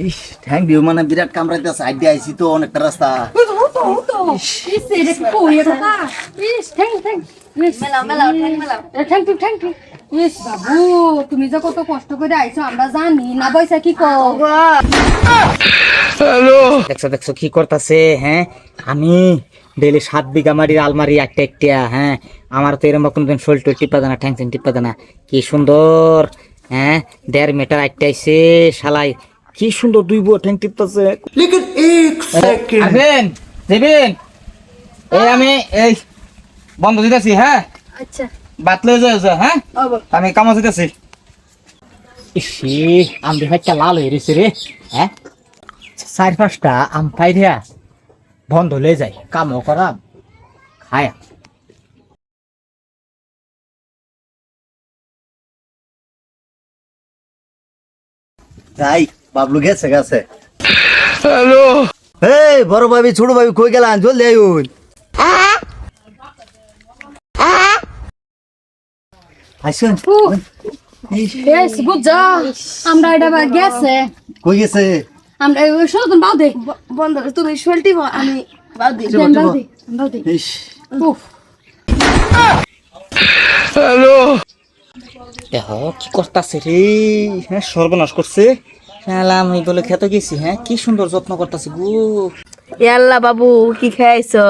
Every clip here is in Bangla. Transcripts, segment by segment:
ইস থ্যাংক ইউ মানে বিরাট কামড়াইতে সাইড দিয়ে আইছি তো, অনেকটা রাস্তা। তুমি যে কত কষ্ট করে আইছো আমরা জানি না পয়সা কি কও দেখছ দেখছ, কি করতেছে হ্যাঁ? আমি ডেলি সাত বিঘা মাটির আলমারি, একটা একটা হ্যাঁ? আমার তো এরকম কোনদিন শোল টোল টিপা দেনা ঠ্যাং ঠ্যাং টিপা দেনা কি সুন্দর হ্যাঁ? দেড় মিটার একটা আইছে শালাই কি সুন্দর দুই বউ ঠ্যাং টিপতেছে। লেকিন এক আসবেন দেবেন। এই আমি এই বন্ধ দিতেছি হ্যাঁ? আচ্ছা। বাত লয়ে যাও হ্যাঁ? আমি কামা দিতেছি। ইসি আম বিভাগটা লাল হয়ে রয়েছে রে হ্যাঁ? চার পাঁচটা আম পাই দিয়া বন্ধ লয়ে যায় কামও করা খায়া। তাই বাবলু গেছে গেছে। হ্যালো। এই বড় ভাবি ছোট ভাবি কই গেলাম জলদি আইউন আইসুন। ইস বুঝছ আমরা এটা গেছে। কই গেছে? আমরা ওই শোন বাউ দে। বন্ধ তুমি শোলটি আমি বাদ দিই। বাউ দে বাউ দে। ইস। দেখো কি করতেছে রে? হ্যাঁ সর্বনাশ করছে। আমি বলে খেতে গেছি হ্যাঁ? কি সুন্দর যত্ন করতেছে গু। ইয়াল্লা বাবু কি খাইছো?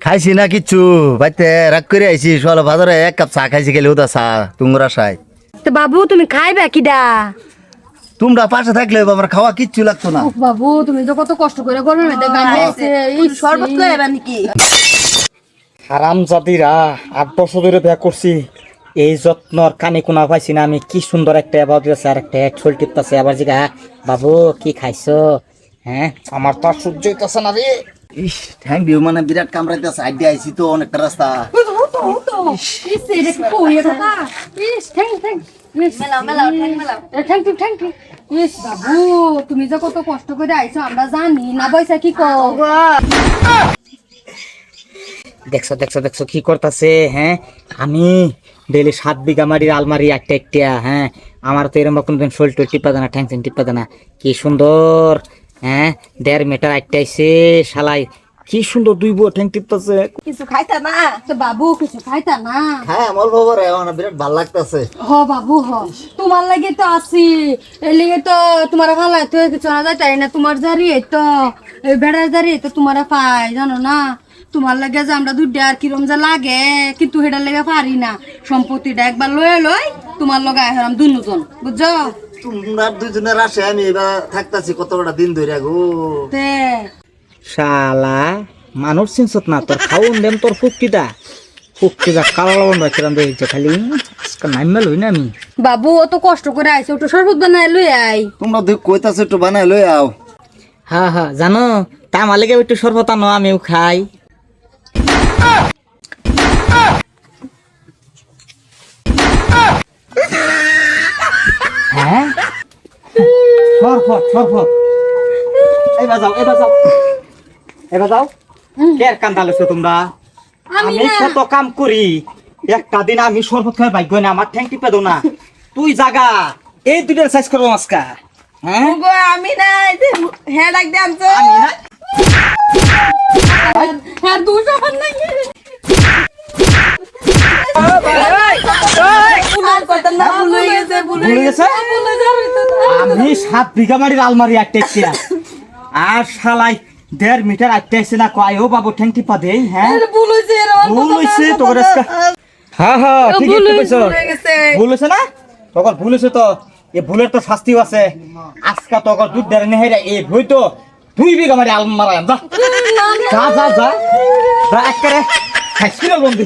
খাইছি না কিচ্ছু। বাইতে রাগ করে আইছি সকালে বাজারে এক কাপ চা খাইছি গেলে ওটা চা তুমরা সাই। তো বাবু তুমি খাইবে কিডা? তোমরা পাশে থাকলে আমার খাওয়া কিচ্ছু লাগতো না। বাবু তুমি তো কত কষ্ট করে গরমের মধ্যে গান গাইছে ইস শরবত লয়ে নাকি? হারাম জাতিরা আট বছর ধরে বিয়া করছি। এই যত্নর কানে কোনা পাইছি না আমি কি সুন্দর একটা এবার দিতেছে আর একটা এক ছোল টিপতেছে। আবার জিগা বাবু কি খাইছো? হ্যাঁ? আমার তো আর সহ্য হইতেছে না রে। ইস থ্যাংক ইউ মানে বিরাট কামড়াইতে সাইড দিয়ে আইছি তো অনেকটা রাস্তা। বাবু তুমি যে কত কষ্ট করে আইছো আমরা জানি। না পয়সা কি কও? দেখছ দেখছ দেখছ কি করতেছে হ্যাঁ? আমি ডেলি সাত বিঘা মাটির আলমারি একটা একটা হ্যাঁ। আমার তো এরকম কোনদিন শোল টোল টিপা দেনা ঠ্যাং ঠ্যাং টিপা দেনা কি সুন্দর হ্যাঁ। দেড় মিটার একটা আইছে শালাই। কি সুন্দর দুই বউ ঠ্যাং টিপতেছে। কিছু খাইতা না? তো বাবু কিছু খাইতা না? হ্যাঁ আমার খবর আমার বিরাট ভালো লাগতেছে। হ বাবু হ। তোমার লাগে তো আছি। এই লেগে তো তোমার ভালো তো কিছু না যাই না? তোমার জারিয়ে তো এই বেড়ার জারি তো তোমার পাই জানো না? তোমার লাগে যে আমরা দুধ আর কিরম যা লাগে কিন্তু সেটার লেগে পারি না। সম্পত্তিটা একবার লয়ে লই তোমার লগে আহরাম দুজন বুঝছ? তোমরা দুজনের আসে আমি এবার থাকতাছি কত বড় দিন ধরে গো। তে। শালা মানুষ চিনছত না তোর খাওন দেম তোর ফুক্তিটা ফুক্তিটা কালা লবণ রাখিলাম দেখছে খালি আজকে নাইমা লই না আমি। বাবু অত কষ্ট করে আইছে ওটা শরবত বানায় লই আই তোমরা দুই কইতাছে একটু বানাই লই আও। হ্যাঁ হ্যাঁ জানো তা আমার লেগে একটু সর্বত আনো আমিও খাই হ্যাঁ সরফত সরফত এবার যাও এবার যাও এবার যাও কে কান্দালেছো তোমরা আমি কত কাম করি একটা দিন আমি শরবত খাই ভাগ্য না আমার ঠ্যাং টিপে দো না তুই জাগা এই দুটোর সাইজ করব আজকা হ্যাঁ আমি না হ্যাঁ ডাক দে আমতো আমি না হ্যাঁ দুশো নাই আর কথা না ভুল হয়ে গেছে ভুলে গেছে আমি সাত বিঘা মাটির আলমারি আটটা একটা আর শালাই দেড় মিটার আটটা এসে না কয়? ও বাবু ঠ্যাং টিপা দেই হ্যাঁ ভুল হয়েছে ভুল হয়েছে তোর হ্যাঁ হ্যাঁ ঠিক আছে হয়ে ভুল হয়েছে না? তখন ভুল হয়েছে তো। এ ভুলের তো শাস্তিও আছে। আজকে তখন দুধ দেড় নেহেরা এই ভুই তো। দুই বিঘা মারি আলমারা যা যা যা যা। যা একেবারে খাইছিল বন্ধু।